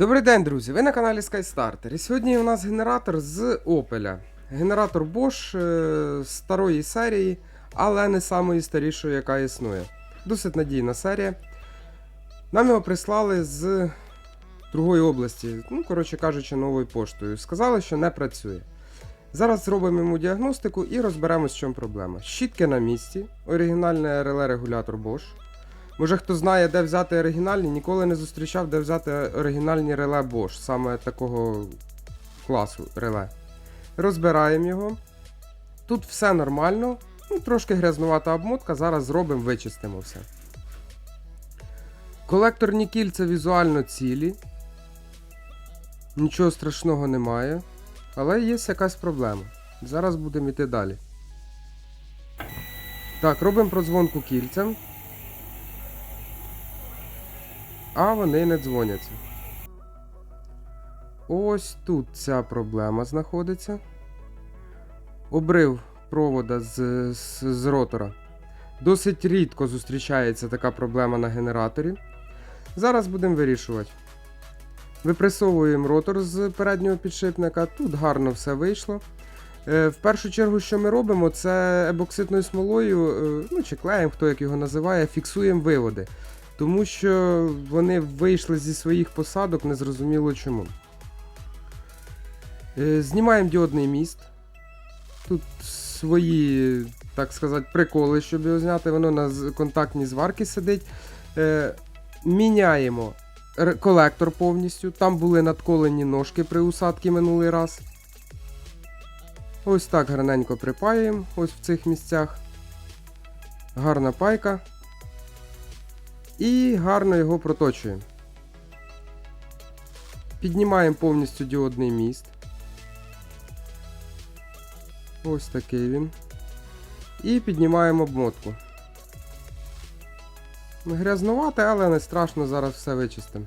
Добрий день, друзі! Ви на каналі SkyStarter. І сьогодні у нас генератор з Opel. Генератор Bosch е, старої серії, але не самої старішої, яка існує. Досить надійна серія. Нам його прислали з другої області, ну, коротше кажучи, новою поштою. Сказали, що не працює. Зараз зробимо йому діагностику і розберемося, в чому проблема. Щітки на місці, оригінальний реле регулятор Bosch. Може хто знає, де взяти оригінальні, ніколи не зустрічав, де взяти оригінальні реле Bosch, саме такого класу реле. Розбираємо його. Тут все нормально, ну, трошки грязнувата обмотка, зараз зробимо, вичистимо все. Колекторні кільця візуально цілі. Нічого страшного немає. Але є якась проблема. Зараз будемо йти далі. Так, робимо продзвонку кільцям. А вони не дзвоняться. Ось тут ця проблема знаходиться. Обрив провода з, з, з ротора. Досить рідко зустрічається така проблема на генераторі. Зараз будемо вирішувати. Випресовуємо ротор з переднього підшипника. Тут гарно все вийшло. Е, В першу чергу, що ми робимо, це ебоксидною смолою, е, ну чи клеєм, хто як його називає, фіксуємо виводи. Тому що вони вийшли зі своїх посадок, незрозуміло чому. Е, Знімаємо діодний міст. Тут свої, так сказати, приколи, щоб його зняти. Воно на контактній зварці сидить. Е, Міняємо колектор повністю. Там були надколені ножки при усадці минулий раз. Ось так гарненько припаюємо, ось в цих місцях. Гарна пайка. І гарно його проточуємо. Піднімаємо повністю діодний міст. Ось такий він. І піднімаємо обмотку. Грязнувате, але не страшно, зараз все вичистимо.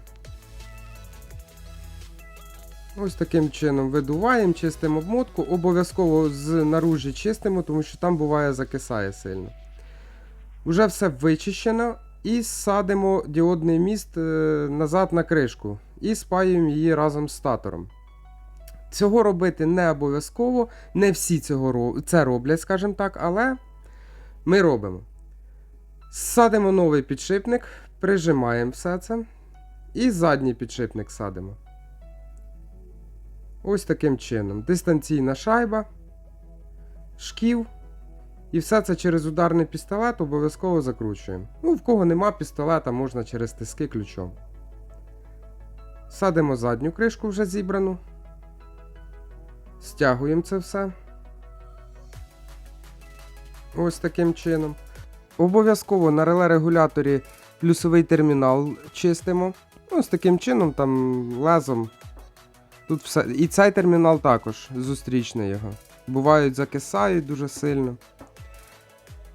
Ось таким чином видуваємо, чистимо обмотку. Обов'язково з наружі чистимо, тому що там буває закисає сильно. Уже все вичищено. І садимо діодний міст е, назад на кришку. І спаюємо її разом з статором. Цього робити не обов'язково. Не всі цього це роблять, скажімо так, але ми робимо. Садимо новий підшипник, прижимаємо все це. І задній підшипник садимо. Ось таким чином. Дистанційна шайба, шків. І все це через ударний пістолет обов'язково закручуємо. Ну, в кого нема пістолета, можна через тиски ключом. Садимо задню кришку вже зібрану. Стягуємо це все. Ось таким чином. Обов'язково на реле регуляторі плюсовий термінал чистимо. Ось таким чином, там лезом. Тут все. І цей термінал також зустрічний його. Бувають закисають дуже сильно.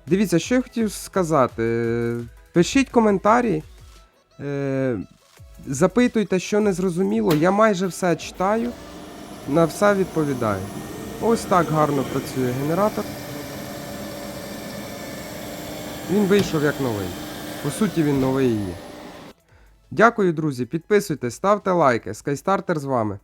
Дивіться, що я хотів сказати. Пишіть коментарі, е, запитуйте, що не зрозуміло. Я майже все читаю, на все відповідаю. Ось так гарно працює генератор. Він вийшов як новий. По суті, він новий і є. Дякую, друзі. Підписуйтесь, ставте лайки. SkyStarter з вами.